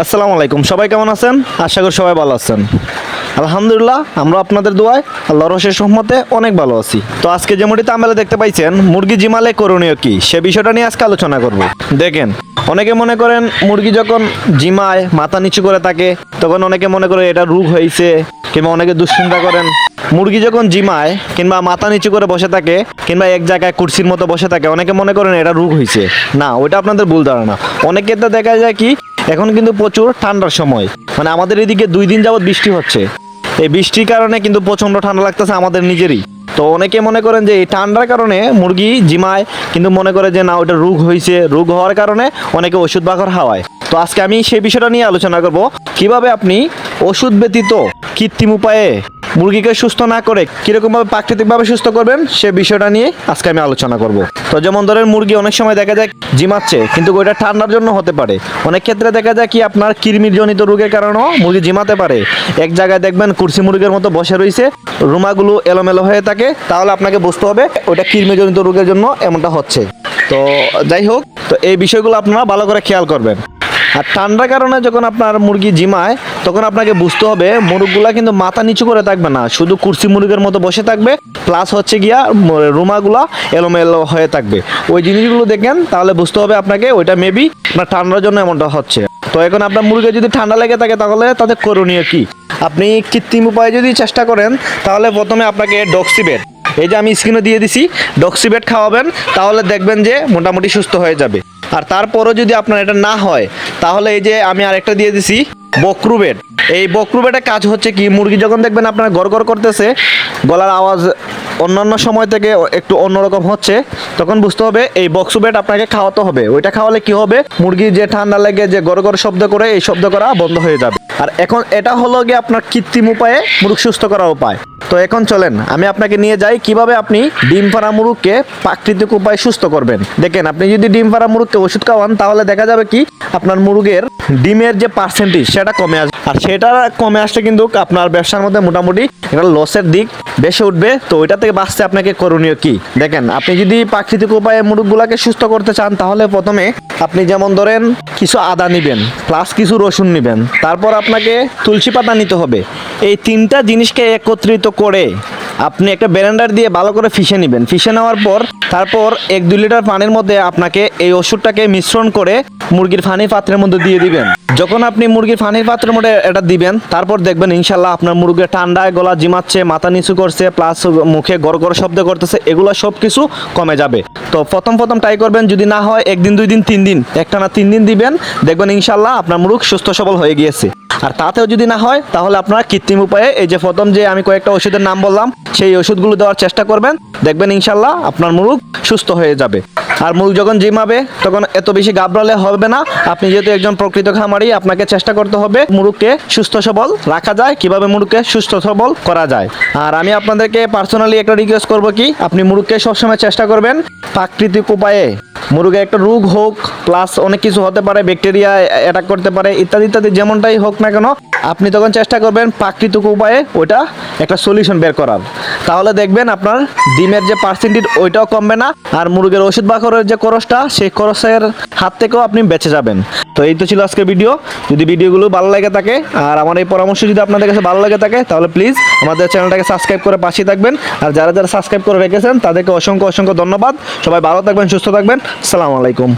আসসালামু আলাইকুম। সবাই কেমন আছেন? আশা করি সবাই ভালো আছেন। আলহামদুলিল্লাহ, আমরা আপনাদের দোয়ায় আল্লাহর রসের সহমতে অনেক ভালো আছি। তো আজকে যে মুড়িতে আমরা দেখতে পাইছেন, মুরগি জিমালে করণীয় কি? সে বিষয়টা নিয়ে আজকে আলোচনা করব। দেখেন, অনেকে মনে করেন মুরগি যখন জিমায়, মাথা নিচু করে থাকে, তখন অনেকে মনে করে এটা রোগ হয়েছে, কিংবা অনেকে দুশ্চিন্তা করেন। মুরগি যখন জিমায়, কিংবা মাথা নিচু করে বসে থাকে, কিংবা এক জায়গায় কুর্সির মতো বসে থাকে, অনেকে মনে করেন এটা রোগ হয়েছে। না, ওইটা আপনাদের ভুল ধারণা। অনেকে তো দেখা যায় কি এখন কিন্তু প্রচুর ঠান্ডার সময়। মানে আমাদের এদিকে দুই দিন যাবত বৃষ্টি হচ্ছে। এই বৃষ্টির কারণে কিন্তু প্রচণ্ড ঠান্ডা লাগতেছে আমাদের নিজেরই। তো অনেকে মনে করেন যে এই ঠান্ডার কারণে মুরগি জিমায়, কিন্তু মনে করে যে না ওটা রোগ হয়েছে রোগ হওয়ার কারণে অনেকে ওষুধ বাকর হাওয়ায়। তো আজকে আমি সেই বিষয়টা নিয়ে আলোচনা করব। কীভাবে আপনি ওষুধ ব্যতীত কৃত্রিম উপায়ে মুরগিকে সুস্থ না করে কিরকমভাবে প্রাকৃতিকভাবে সুস্থ করবেন সে বিষয়টা নিয়ে আজকে আমি আলোচনা করব। তো যেমন ধরেন মুরগি অনেক সময় দেখা যায় জিমাচ্ছে, কিন্তু ওইটা ঠান্ডার জন্য হতে পারে। অনেক ক্ষেত্রে দেখা যায় কি আপনার কৃমির জনিত রোগের কারণেও মুরগি জিমাতে পারে। এক জায়গায় দেখবেন কুর্সি মুরগির মতো বসে রয়েছে রুমাগুলো এলোমেলো হয়ে থাকে, তাহলে আপনাকে বুঝতে হবে ওটা কৃমিজনিত রোগের জন্য এমনটা হচ্ছে। তো যাই হোক, তো এই বিষয়গুলো আপনারা ভালো করে খেয়াল করবেন। আর ঠান্ডার কারণে যখন আপনার মুরগি জিমায় তখন আপনাকে বুঝতে হবে, মুরগগুলা কিন্তু মাথা নিচু করে থাকবে না, শুধু কুর্সি মুরগের মতো বসে থাকবে প্লাস হচ্ছে গিয়া রুমাগুলা এলোমেলো হয়ে থাকবে। ওই জিনিসগুলো দেখেন, তাহলে বুঝতে হবে আপনাকে ওইটা মেবি আপনার ঠান্ডার জন্য এমনটা হচ্ছে। তো এখন আপনার মুরগি যদি ঠান্ডা লেগে থাকে, তাহলে তাদের করণীয় কি? আপনি কৃত্রিম উপায়ে যদি চেষ্টা করেন, তাহলে প্রথমে আপনাকে ডক্সিবেট এই যে আমি স্ক্রিনে দিয়ে দিছি ডক্সিবেট খাওয়াবেন, তাহলে দেখবেন যে মোটামুটি সুস্থ হয়ে যাবে। আর তারপরও যদি আপনার এটা না হয়, তাহলে এই যে আমি আরেকটা দিয়ে দিছি বক্রুবেট। এই বক্রুবেটের কাজ হচ্ছে কি, মুরগি যখন দেখবেন আপনার গড় গড় করতেছে, গলার আওয়াজ অন্যান্য সময় থেকে একটু অন্যরকম হচ্ছে, তখন বুঝতে হবে এই বক্সুবেট আপনাকে খাওয়াতে হবে। ওইটা খাওয়ালে কি হবে? মুরগি যে ঠান্ডা লেগে যে গড় গড় শব্দ করে, এই শব্দ করা বন্ধ হয়ে যাবে। আর এখন এটা হলো গিয়ে আপনার কৃত্রিম উপায়ে মুরগ সুস্থ করার উপায়। তো এখন চলেন, আমি আপনাকে নিয়ে যাই কীভাবে আপনি ডিম পাড়া মুরগকে প্রাকৃতিক উপায়ে সুস্থ করবেন। দেখেন, আপনি যদি ডিম পাড়া মুরগকে ওষুধ খাওয়ান, তাহলে দেখা যাবে কি, আপনার মুরগের ডিমের যে পার্সেন্টেজ সেটা কমে আসবে আর সেটা কমে আসলে কিন্তু আপনার ব্যবসার মধ্যে মোটামুটি একটা লসের দিক বেশি উঠবে। তো ওইটা থেকে বাঁচতে আপনাকে করণীয় কি? দেখেন, আপনি যদি প্রাকৃতিক উপায়ে মুরগগুলাকে সুস্থ করতে চান, তাহলে প্রথমে আপনি যেমন ধরেন, কিছু আদা নেবেন প্লাস কিছু রসুন নেবেন। তারপর আপনাকে তুলসী পাতা নিতে হবে। এই তিনটা জিনিসকে একত্রিত করে আপনি একটা ব্যারেন্ডার দিয়ে ভালো করে ফিশে নেবেন। ফিশে নেওয়ার পর তারপর এক দুই লিটার পানির মধ্যে আপনাকে এই ওষুধটাকে মিশ্রণ করে মুরগির ফানির পাত্রের মধ্যে দিয়ে দিবেন। যখন আপনি মুরগির ফানির পাত্রের মধ্যে এটা দিবেন, তারপর দেখবেন ইনশাল্লাহ আপনার মুরগির ঠান্ডায় গলা জিমাচ্ছে, মাথা নিচু করছে প্লাস মুখে গড় গড় শব্দ করতেছে, এগুলো সব কিছু কমে যাবে। তো প্রথম প্রথম ট্রাই করবেন, যদি না হয়, একদিন, দুই দিন, তিন দিন একটা না তিন দিন দিবেন, দেখবেন ইনশাল্লাহ আপনার মুরগ সুস্থ সবল হয়ে গিয়েছে। আর তাতেও যদি না হয়, তাহলে আপনারা কৃত্রিম উপায়ে এই যে প্রথম যে আমি কয়েকটা ওষুধের নাম বললাম, সেই ওষুধগুলো দেওয়ার চেষ্টা করবেন। দেখবেন ইনশাল্লাহ আপনার মুরগ সুস্থ হয়ে যাবে। আর মুরগ যখন জিমাবে তখন এত বেশি গাবড়ালে হবে না। আপনি যেহেতু একজন প্রকৃত খামারি, আপনাকে চেষ্টা করতে হবে মুরগকে সুস্থ সবল রাখা যায়। কীভাবে মুরগকে সুস্থ সবল করা যায়? আর আমি আপনাদেরকে পার্সোনালি একটা রিকোয়েস্ট করব কি, আপনি মুরগকে সবসময় চেষ্টা করবেন প্রাকৃতিক উপায়ে। মুরগের একটা রোগ হোক প্লাস অনেক কিছু হতে পারে ব্যাকটেরিয়া অ্যাটাক করতে পারে, ইত্যাদি ইত্যাদি, যেমনটাই হোক না কেন আপনি তখন চেষ্টা করবেন প্রাকৃতিক উপায়ে ওইটা একটা সলিউশন বের করার। তাহলে দেখবেন আপনার ডিমের যে পার্সেন্টেজ ওইটাও কমবে না, আর মুরগের ওষুধ বাকরের যে খরচটা, সেই খরচের হাত থেকেও আপনি বেঁচে যাবেন। তো এই তো ছিল আজকের ভিডিও যদি ভিডিওগুলো ভালো লাগে থাকে, আর আমার এই পরামর্শ যদি আপনাদের কাছে ভালো লাগে থাকে, তাহলে প্লিজ আমাদের চ্যানেলটাকে সাবস্ক্রাইব করে পাশে থাকবেন। আর যারা যারা সাবস্ক্রাইব করে রেখেছেন, তাদেরকে অসংখ্য অসংখ্য ধন্যবাদ। সবাই ভালো থাকবেন, সুস্থ থাকবেন। সালাম আলাইকুম।